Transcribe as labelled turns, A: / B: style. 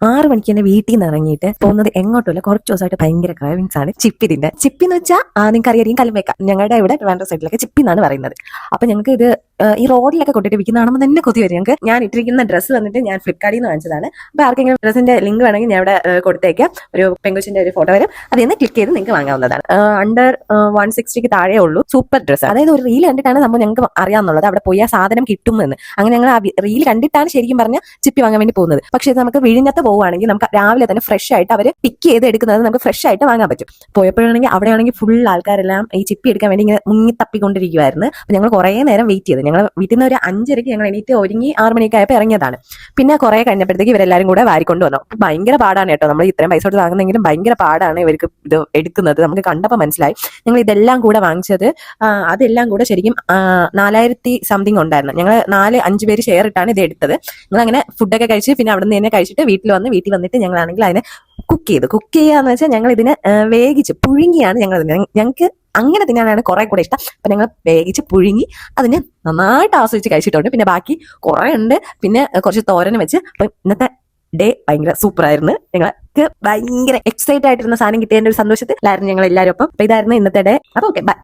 A: ആ ആറ് മണിക്ക് തന്നെ വീട്ടിൽ നിന്ന് ഇറങ്ങിയിട്ട് പോകുന്നത് എങ്ങോട്ടുമില്ല കുറച്ച് ദിവസമായിട്ട് ഭയങ്കര ക്രാവിങ്സ് ആണ് ചിപ്പിതിന്റെ ചിപ്പി എന്ന് വെച്ചാൽ അറിയാം വെക്കാം. ഞങ്ങളുടെ ഇവിടെ ട്രിവാൻഡ്രം സൈഡിലൊക്കെ ചിപ്പി എന്നാണ് പറയുന്നത്. അപ്പൊ ഞങ്ങൾക്ക് ഇത് ഈ റോഡിലൊക്കെ കൊണ്ടിട്ട് വിൽക്കുന്ന തന്നെ കൊതി വരും. ഞങ്ങൾക്ക് ഞാൻ ഇട്ടിരിക്കുന്ന ഡ്രസ്സ് വന്നിട്ട് ഞാൻ ഫ്ലിപ്കാർട്ടിൽ നിന്ന് വാങ്ങിച്ചതാണ്. അപ്പൊ ആർക്കെങ്കിലും ഡ്രസ്സിന്റെ ലിങ്ക് വേണമെങ്കിൽ ഞാൻ ഇവിടെ കൊടുത്തേക്കാം. ഒരു പെങ്കുച്ചിന്റെ ഒരു ഫോട്ടോ വരും. അതിൽ നിന്ന് ക്ലിക്ക് ചെയ്ത് നിങ്ങൾക്ക് വാങ്ങാവുന്നതാണ്. അണ്ടർ വൺ സിക്സ്റ്റിക്ക് താഴെ ഉള്ളൂ. സൂപ്പർ ഡ്രസ്സ് അതായത് ഒരു റീൽ കണ്ടിട്ടാണ് നമ്മൾ ഞങ്ങൾക്ക് അറിയാമെന്നുള്ളത് അവിടെ പോയി ആ സാധനം കിട്ടുമെന്ന്. അങ്ങനെ ഞങ്ങൾ ആ റീൽ കണ്ടിട്ടാണ് ശരിക്കും പറഞ്ഞാൽ ചിപ്പി വാങ്ങാൻ വേണ്ടി പോകുന്നത്. പക്ഷേ ഇത് നമുക്ക് വിഴിഞ്ഞത്ത് പോവുകയാണെങ്കിൽ നമുക്ക് രാവിലെ തന്നെ ഫ്രഷ് ആയിട്ട് അവർ പിക്ക് ചെയ്ത് എടുക്കുന്നത് നമുക്ക് ഫ്രഷ് ആയിട്ട് വാങ്ങാൻ പറ്റും. പോയപ്പോഴാണെങ്കിൽ അവിടെയാണെങ്കിൽ ഫുൾ ആൾക്കാരെല്ലാം ഈ ചിപ്പി എടുക്കാൻ വേണ്ടി ഇങ്ങനെ മുങ്ങി തപ്പിക്കൊണ്ടിരിക്കുവായിരുന്നു. അപ്പൊ ഞങ്ങൾ കുറേ നേരം വെയിറ്റ് ചെയ്തു. ഞങ്ങൾ വീട്ടിൽ നിന്ന് ഒരു അഞ്ചരയ്ക്ക് ഞങ്ങൾ എണീറ്റ് ഒരുങ്ങി ആറ് മണിയൊക്കെ ആയപ്പോൾ ഇറങ്ങിയതാണ്. പിന്നെ കുറേ കഴിഞ്ഞപ്പോഴത്തേക്ക് ഇവരെല്ലാരും കൂടെ വാരിക്കൊണ്ട് വന്നു. ഭയങ്കര പാടാണ് കേട്ടോ. നമ്മൾ ഇത്രയും പൈസ കൊടുത്ത് വാങ്ങുന്നെങ്കിലും ഭയങ്കര പാടാണ് ഇവർക്ക് ഇത് എടുക്കുന്നത്. നമുക്ക് കണ്ടപ്പോൾ മനസ്സിലായി. ഞങ്ങൾ ഇതെല്ലാം കൂടെ വാങ്ങിച്ചത് അതെല്ലാം കൂടെ ശരിക്കും നാലായിരത്തി സംതിങ് ഉണ്ടായിരുന്നു. ഞങ്ങൾ നാല് അഞ്ച് പേര് ഷെയർ ഇട്ടാണ് ഇത് എടുത്തത്. ഞങ്ങൾ അങ്ങനെ ഫുഡൊക്കെ കഴിച്ച് പിന്നെ അവിടെ നിന്ന് തന്നെ കഴിച്ചിട്ട് വീട്ടിൽ വന്ന് വീട്ടിൽ വന്നിട്ട് ഞങ്ങളാണെങ്കിൽ അതിനെ കുക്ക് ചെയ്തു. കുക്ക് ചെയ്യാന്ന് വെച്ചാൽ ഞങ്ങൾ ഇതിനെ വേഗിച്ച് പുഴുങ്ങിയാണ് ഞങ്ങൾ ഞങ്ങൾക്ക് അങ്ങനെ തിന്നാനാണ് കുറെ കൂടെ ഇഷ്ടം. അപ്പൊ ഞങ്ങൾ വേഗിച്ച് പുഴുങ്ങി അതിന് നന്നായിട്ട് ആസ്വദിച്ച് കഴിച്ചിട്ടുണ്ട്. പിന്നെ ബാക്കി കുറെ ഉണ്ട്. പിന്നെ കുറച്ച് തോരൻ വെച്ച്. അപ്പൊ ഇന്നത്തെ ഡേ ഭയങ്കര സൂപ്പർ ആയിരുന്നു. ഞങ്ങൾക്ക് ഭയങ്കര എക്സൈറ്റ് ആയിട്ടിരുന്ന സാധനം കിട്ടിയതിന്റെ ഒരു സന്തോഷത്തിലായിരുന്നു ഞങ്ങൾ എല്ലാവരും അപ്പം ഇതായിരുന്നു ഇന്നത്തെ ഡേ. അപ്പൊ ഓക്കെ ബൈ